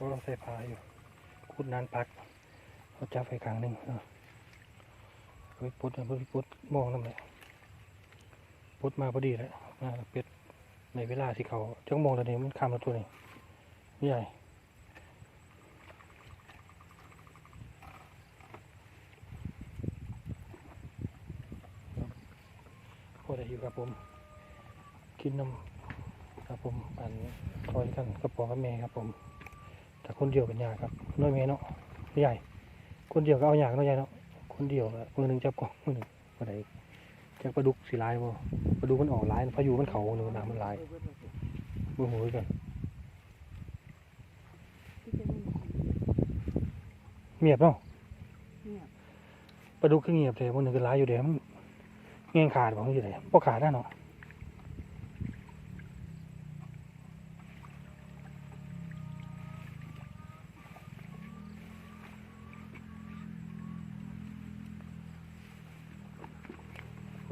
ก็ใส่ผ้าอยู่คุดนานพักเขาจับไฟกลางหนึ่งเนาะเฮ้ยปุ๊ดนะปุ๊ดปุ๊ดมองนั่นแหละปุดมาพอดีแล้วมาเป็ดในเวลาที่เขาจังมองตอนนี้มันข้ามมาตัวนี้ใหญ่พอได้อยู่ครับผม กินนมครับผมอันคอยกันกระป๋องกับแม่ครับผม แต่คนเดียวเป็นยากครับน้อยแม่เนาะใหญ่ คนเดียวก็เอาอย่างเนาะใหญ่เนาะคนเดียวอะมือหนึ่งจับกล่องมือหนึ่งมาไหนจับปลาดุกสีลายบ่ปลาดุกมันออกลายพายุมันเขาหนึ่งน้ำมันลายมือหูกันเงียบเนาะปลาดุกคือเงียบเลยมือหนึ่งก็ลายอยู่เดี๋ยวมันเงี้ยงขาดบอกอยู่เดี๋ยวพวกขาดแน่เนาะ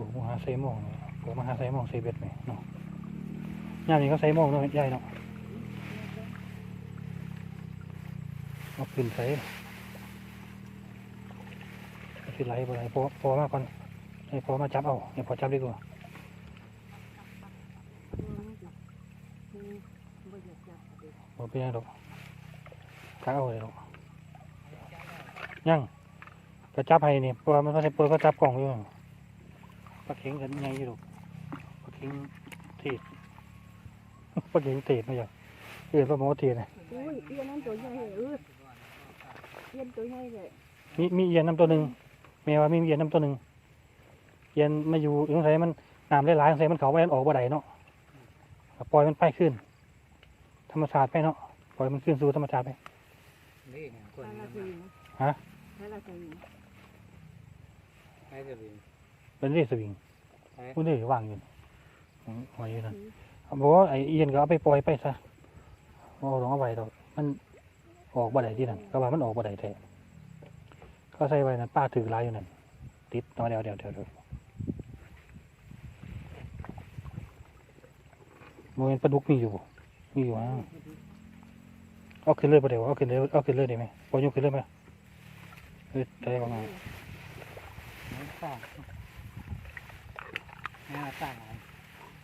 ผมมหาไซมองเนี่ยผมมาหาไซมองไซเบ็ดไหมเนาะยามนี้ก็ไซมองเนาะใหญ่เนาะเอาขึ้นไซเอาขึ้นไหลบ่ไหลพอพอมาก่อนให้พอมาจับเอาให้พอจับดีกว่าบ่เป็นยังดอกจับเอาเลยดอกยังก็จับให้นี่เพราะว่ามันก็ใช้เปิดก็จับกล่องอยู่ ปลาเข็งกันไงอยู่ลูกปลาเข็งเทศปลาเข็งเทศมาอย่างเอื่นปลาหมอเทศนะอุ้ยเอียนนั่นตัวใหญ่เออเอียนตัวใหญ่เลยมีมีเอียนน้ำตัวหนึ่งแม่ว่ามีเอียนน้ำตัวหนึ่งเอียนมาอยู่ตรงไหนมันน้ำหลายๆตรงไหนมันเขาไปออกบ่ได้เนาะก็ปล่อยมันไปขึ้น ธรรมชาติไปเนาะปล่อยมันขึ้นสู่ธรรมชาติไปนี่ไงคนปลานี้ละมาสีฮะปลาละสีให้จะบิน เป็นเรื่องสวิงให้พูดได้วางอยู่หอยอยู่นั่นบอกว่าไอเอียนก็เอาไปปล่อยไปซะเอาลงเอาไว้ดอกมันออกบ่ได้ที่นั่นก็ว่ามันออกบ่ได้แท้ก็ใส่ไว้นั่นป้าถือลายอยู่นั่นติดเอาเดี๋ยวเดี๋ยวเดี๋ยวเดี๋ยวโมเมนปลาดุกมีอยู่บ่มีอยู่อะเอาขึ้นเลยประเดี๋ยวเอาขึ้นเลยเอาขึ้นเลยได้ไหมปล่อยยกขึ้นเลยไหมเฮ้ยได้บ้างไง ไม่สร้างไม่มาสร้างอะไร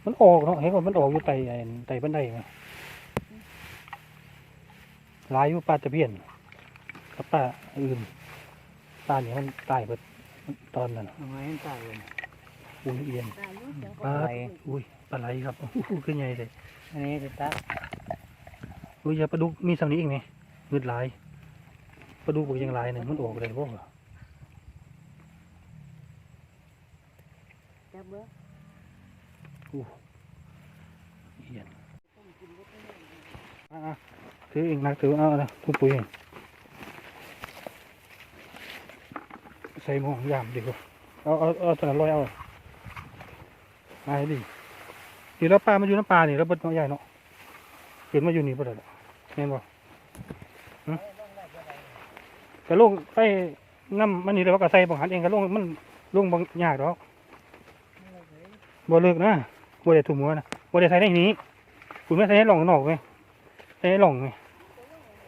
มันออกเนาะเห็นว่ามันออกอยู่ไตไอ้ไตบันไดไหมหลายอยู่ปลาตะเพียนกับปลาอื่นปลาเนี่ยมันตายเบิดตอนนั้นทำไมไม่ตายเลยอุ้ยเอียนตายอยู่เสียงปลาก็อุ้ยปลาไหลครับอู้ขึ้นใหญ่เลยอันนี้จะตัดอุ้ยอย่าปลาดุกมีสำนีอีกไหมเงืดหลายปลาดุกบอกยังหลายเนี่ยมันออกเลยพวกจับเบ้อ เอียอะถือเองนักถือเอานะทุกปุ๋ยใส่หม้อยามดีกว่าเอาเอาเอาตอนนั้นลอยเอามาให้ดีนี่แล้วปลามันอยู่น้ำปลานี่แล้วบดน้อยใหญ่เนาะเกิดมาอยู่นี่ปะเดี๋ยวแม่นบ่กระลงไปน้ำมันนี่เลยว่ากระใส่บังหันเองกระลงมันลงบางยากดอกบ่เลิกนะ บ่ได้ถุงมือนะบ่ได้ใส่ในนี้คุณไม่ใส่ในหล่องนอกไหมใส่ในหล่องไหม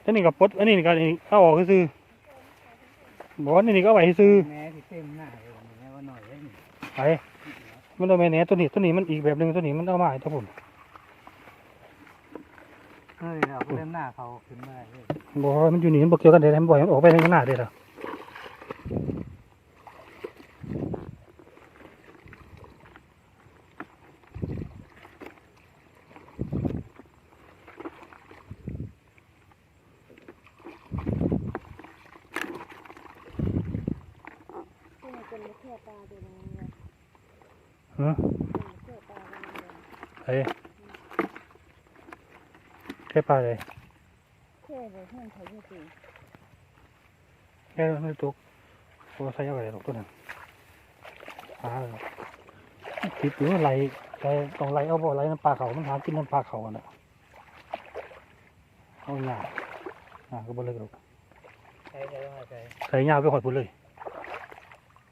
อันนี้กับปลดอันนี้ก็อันนี้เอาออกซื้อบอกว่าอันนี้ก็เอาไว้ซื้อแม่ที่เต็มหน้าเลยแม่ว่าหน่อยเลยนี่ไปมันเอาไปแหนตัวนี้ตัวนี้มันอีกแบบหนึ่งตัวนี้มันเอามาให้ตัวผมเฮ้ยเราเต็มหน้าเขาขึ้นมาเลยบอกว่ามันอยู่นี่มันบอกเกี่ยวกันเดี๋ยวมันบ่อยมันออกไปในข้างหน้าเดี๋ยว ที่มันเป็นแค่ปลาตัวนึงเนี่ย ฮะแค่ปลาตัวนึงไอ้แค่ปลาเลยแค่เลยให้มันถ่ายรูปสิแค่ไม่ตกพอใส่เอาไปหรอกตัวนั้นปลาเลยติดอยู่ไหลไหลต้องไหลเอาบ่ไหลน้ำปลาเขามันหากินน้ำปลาเขาอะนะเอาหยาหยาก็บ่เลิกหรอกใช้ใช้ว่าใช้ใส่หยาไปหอดพุ่นเลย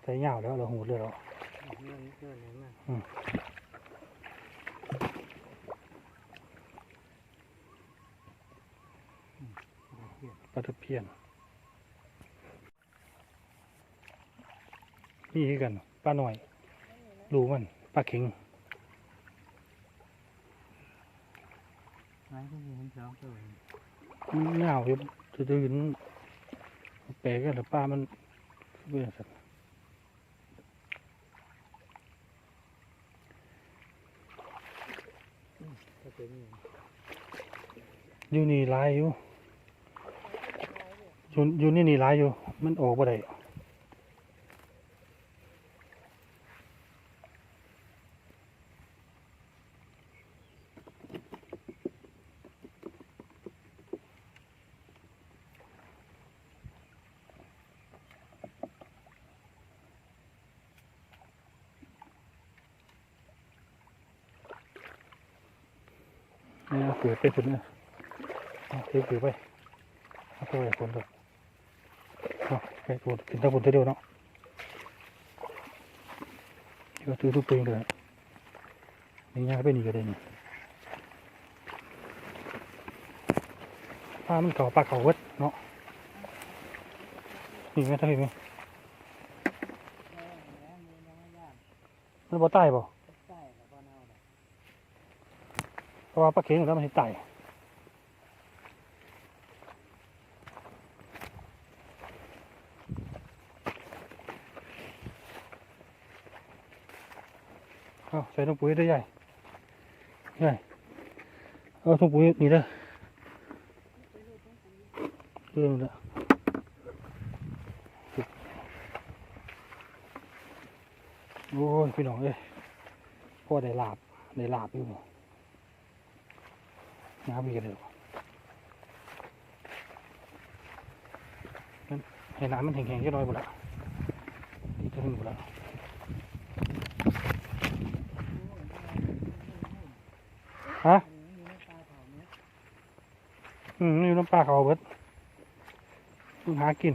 ใส่หยาแล้วเราหูดเลยเรา ปลาตะเพียนนี่คือกันปลาหน่อยดูมันปลาเข็งไม้ที่มีมันสองตัวมันเหงาอยู่จะตื่นแปลกกันแต่ปลามันเบื่อสัตว์ เป็นอยู่นี่หลายอยู่อยู่อยู่นี่นี่หลายอยู่ มันออกบ่ได้ นี่เอาเกิดไปพุ่นนะเอาเกิดไปเอาไปไว้คนเดียวเอาไปพุ่นกินตะพุ่นเดียวเนาะเดี๋ยวถือทุกปีเลยนี่ยากไปนี่ก็ได้นี่ปลามันเก่าปลาเขาเวดเนาะนี่ไหมท่านเห็นไหมมันบ่ใตายบ่ ใช่แล้วก็เน่าเลย เพราะว่าปลาเข็งแล้วมันสิตายเอาใส่ถุงปุ๋ยได้ใหญ่ใหญ่เอาถุงปุ๋ยนี่เด้อเรื่องละโอ้ยพี่น้องเอ้ยพ่อได้ลาบได้ลาบอยู่ น้ำมีกันเลยมันให้น้ำมันแข็งๆแค่น้อยหมดละนี่จะถึงหมดละฮะอืมนี่อยู่น้ำปลาเขาเบิดเพิ่งหากิน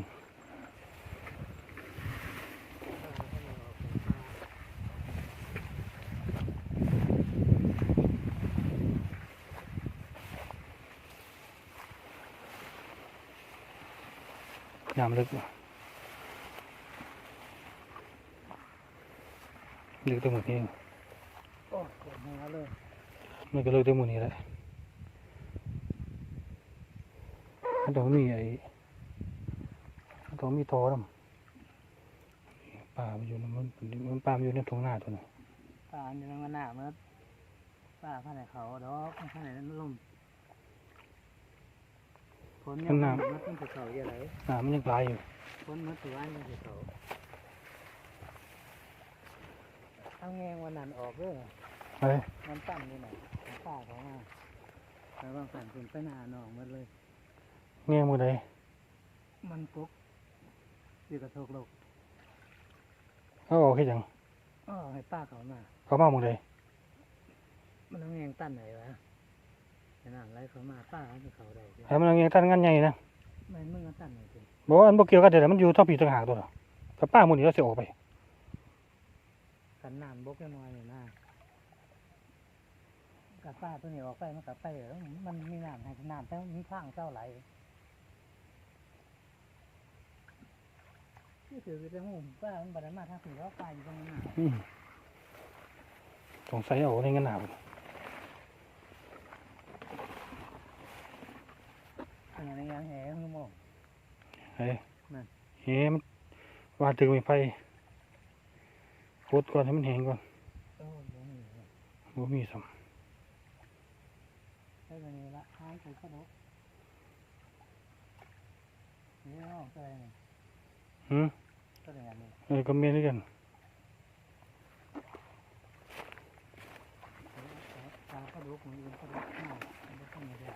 น้ำลึกว่ะลึกตั้งหมดนี้เองโอ้ปวดหัวเลยมันก็ลึกตั้งหมดนี้แหละมันต้องมีไอ้มันต้องมีทอน้ำปลามันอยู่ในมันมันปลามันอยู่ในท้องนาตัวน่ะป่าอยู่ในมันหนาเมื่อป่าข้างไหนเขาดอกข้างไหนนั้นลมฝ นยังมันต้องเขาเยอะไรน้ำมันยังปลายอยู่ฝนมันตัวยังไปเขาเอาแงงวันนั้นออกเด้อเฮ้ยมันตั้งนี่หน่อยป่าเขามาแล้วบางสันคุณไปหนาหนองหมันเลยเงี้ยมือใดมันปุ๊กอยู่กับโทกโลกเขาออกแค่ยังอ๋อให้ป้าเขามาเขามามือใดมันต้องแงงตั้นไหนวะ ขนาดไรเขามาป้าให้เขาได้สิให้มันเอาเงี้ยตั้งงานใหญ่นะไม่มึงก็ตั้นไหนสิบอกว่าอันบ่เกี่ยวกันแต่มันอยู่ท้องผีต่างหากตัวน่ะแต่ป้ามือนี้เราเสียออกไปกันน้ำบกน้อยๆนี่นะกับป้าตัวนี้ออกไปมันกับไปแล้วมันมีน้ำให้น้ำแต่มีข้างเจ้าไหลนี่ถือเป็นหูป้ามันบันมาทางสี่ล้อป้าอยู่ตรงนั้นน่ะอืมสงสัยเอาในเงินหนาบ่ เป็นอย่างนี้ยัง แหงมองเฮ้ยนั่นเฮ้มันวาดถึงไม้ไฟโคตรก่อนให้มันแห้งก่อนโอ้ยบ่มีเลยบ่มีสใช่แบบนี้ละหายไปก็ดกนี่น้องตัวอะไรนี่ำหืมตัวอะไรนี่เออก็เมียนด้วยกันตาก็ดกมืออื่นก็ดกมากมันก็ไม่ได้